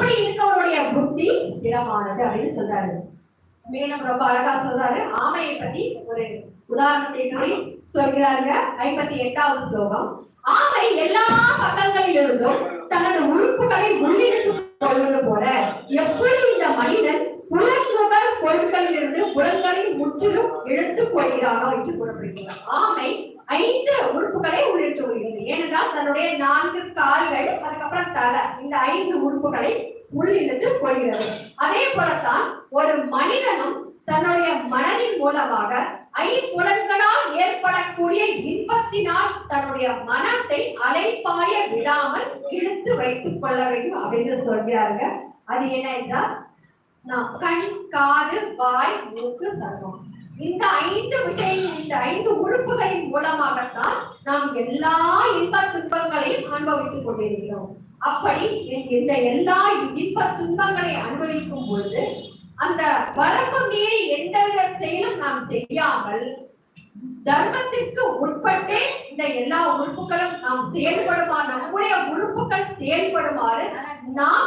அப்படி இருக்கவருடைய புத்தி ஸ்திரமானது அப்படின்னு சொல்றாரு. மேலும் ரொம்ப அழகா சொல்றாரு. ஆமையை பத்தி ஒரு உதாரணத்தை கூறி சொல்கிறாருங்க. ஐம்பத்தி எட்டாவது ஸ்லோகம். ஆமை எல்லா பக்கங்களிலிருந்தும் தனது உறுப்புகளை உள்ளிருந்து கொள்வது போல எப்படி இந்த மனிதன் புலசுகர் பொருட்களிலிருந்து புலன்களை முற்றிலும் எடுத்துக் கொள்கிறானோ என்று கூறப்படுகிறார் ஆமை உறுப்புகளை உள்ளிட்டு கொள்கிறது ஏனென்றால் தன்னுடைய நான்கு கால்கள் அதுக்கப்புறம் தலை. இந்த ஐந்து உறுப்புகளை உள்ளிழுத்து கொள்கிறது. அதே போலத்தான் ஒரு மனிதனும் தன்னுடைய மனதின் மூலமாக ஐம்புலன்களால் ஏற்படக்கூடிய இன்பத்தினால் தன்னுடைய மனத்தை அலைப்பாய விடாமல் இழுத்து வைத்துக் கொள்ள வேண்டும் அப்படின்னு சொல்கிறாங்க அது என்ன என்றால் நாம் கண் காது வாய் மூக்கு சர்வம். இந்த ஐந்து விஷயங்கள் மூலமாகத்தான் நாம் எல்லா இன்ப துன்பங்களையும் அனுபவித்துக் கொண்டிருக்கிறோம். அப்படி இந்த எல்லா இன்ப துன்பங்களை அனுபவிக்கும் பொழுது அந்த வரம்பு மீறி எந்தவித செயலும் நாம் செய்யாமல் தர்மத்திற்கு உட்பட்டே இந்த எல்லா உறுப்புகளும் நாம் செயல்படுமாறு நம்முடைய உறுப்புகள் செயல்படுமாறு நாம்